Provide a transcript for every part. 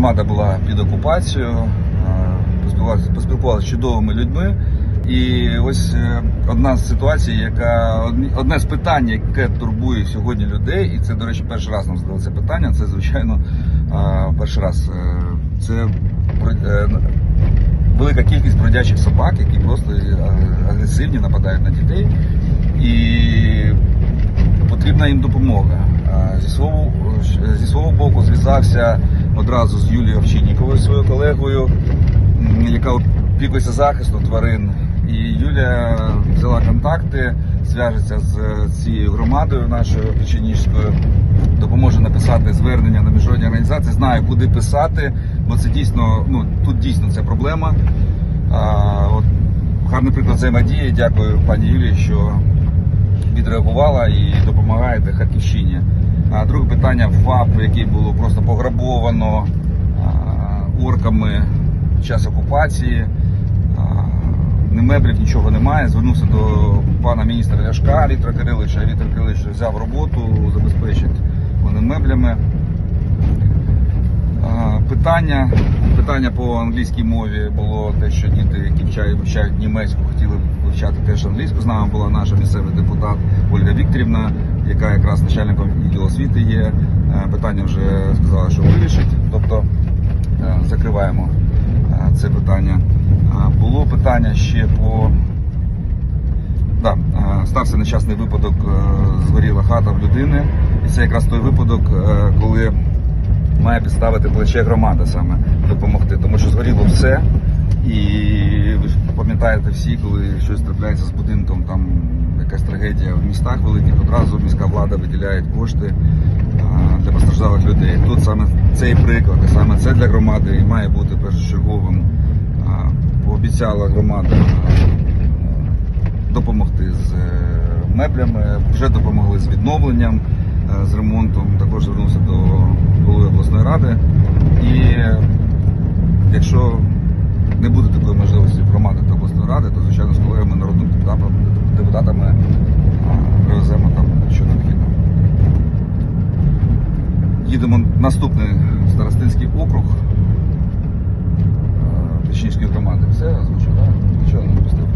громада була під окупацією, е, поспілкувалися, поспілкувалися з чудовими людьми. І ось е, одна з ситуацій, яка одне з питань, яке турбує сьогодні людей, і це, до речі, перший раз нам задали це питання. Це звичайно е, перший раз. Це велика кількість бродячих собак, які просто агресивні, нападають на дітей. І потрібна їм допомога. Зі свого, зі свого боку зв'язався одразу з Юлією Овчинніковою, своєю колегою, яка опікується захистом тварин. І Юлія взяла контакти, зв'яжеться з цією громадою нашою печеніжською, допоможе написати звернення на міжнародні організації, знає, куди писати, бо це дійсно, ну тут дійсно це проблема. А, от, гарний приклад взаємодії. Дякую пані Юлії, що відреагувала і допомагаєте Харківщині. Друге питання ФАП, який було просто пограбовано орками під час окупації. Ні меблів, нічого немає. Звернувся до пана міністра Ляшка Віктора Кириловича. Віктор Кирилович взяв роботу, забезпечить вони меблями. Питання, питання по англійській мові було те, що діти, які вчають, німецьку, хотіли вивчати теж англійську. З нами була наша місцевий депутат Ольга Вікторівна, яка якраз начальником відділу освіти є. Е, Питання вже сказала, що вирішить. Тобто е, закриваємо е, це питання. Було питання ще по Да, стався нещасний випадок, згоріла хата в людини. І це якраз той випадок, коли має підставити плече громада саме допомогти, тому що згоріло все. І ви ж пам'ятаєте всі, коли щось трапляється з будинком, там якась трагедія в містах великих, одразу влада виділяє кошти для постраждалих людей. Тут саме цей приклад, і саме це для громади і має бути першочерговим. Пообіцяла громада допомогти з е, меблями, вже допомогли з відновленням, е, з ремонтом. Також звернувся до голови обласної ради. І е, якщо не буде такої можливості громади та обласної ради, Їдемо наступний старостинський округ Печінської громади. Все озвучив, так? Нічого не допустив.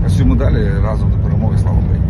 Працюємо далі разом до перемоги. Слава Україні!